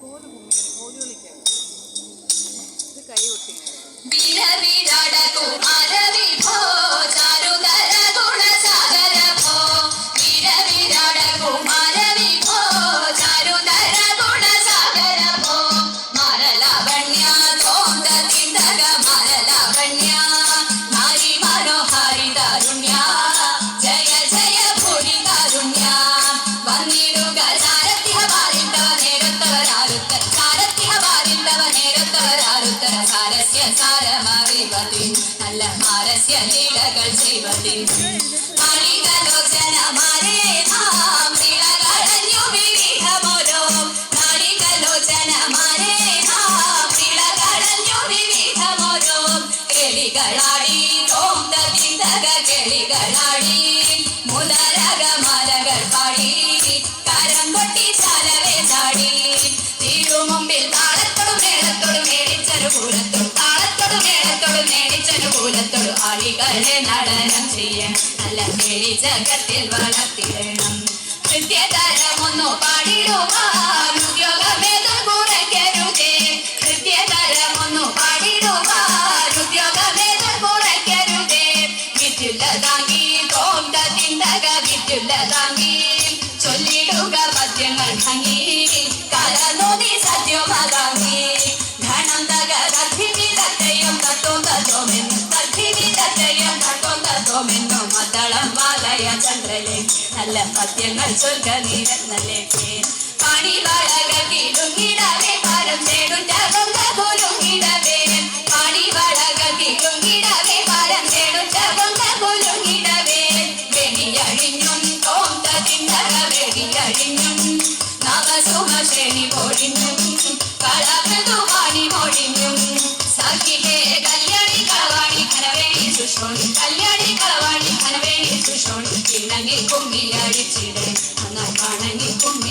കോൽ മുങ്ങി കോൽ കളിക്കാൻ. ഇത് കൈ കൊട്ടി നേരത്തവരാരുത്ത ചാരത്തിഹ വാരിണ്ടവ നേരത്തവരാരുത്തര സാരസ്യ സാരമറിവതിൻ നല്ല മാരസ്യ ലീലകൾ ചെയ്വതിൻ നാളികലോചനമാരേ കിളികളാടി തോന്ത ചിന്തക കിളികളാടി മുതലക മലകൾ പാടി കരം കൊട്ടി ചാലവേ ചാടി. തിരുമുമ്പിൽ താളത്തോടും മേളത്തോടും മേടിച്ചൊരു കൂലത്തോടും താളത്തോടും മേളത്തോടും മേടിച്ചൊരു കൂലത്തോടും ആളികളെ നടനം ചെയ്യാൻ നല്ല കേളി ജഗത്തിൽ വളർത്തിടണം. കൃത്യതരമൊന്നു പാടിടുവാൻ വിദ്യുല്ലതാങ്കി ചൊല്ലിടുക പദ്യങ്ങൾ ഭംഗി കലനോതി സത്യമതാങ്ങി ധനം തക തദ്ധിമിതത്തെയും തത്വം തത്വമെന്നു തദ്ധിമിതത്തെയും തത്വം തത്വമെന്നു മദ്ദളം വാലയ നല്ല പദ്യങ്ങൾ ചൊൽക നീരന്നലേക്ക് വെടിയഴിഞ്ഞും നവസുമശ്രേണി പൊഴിഞ്ഞും കളകൃതുവാണി പൊഴിഞ്ഞും. സഖിഹേ കല്യാണി കളവാണി കനവേണി സുഷോണി കല്യാണി കളവാണി കനവേണി സുഷോണി. ഇണങ്ങി കുമ്മിയടിച്ചിടെ അന്ന കണങ്ങി കുമ്മിയ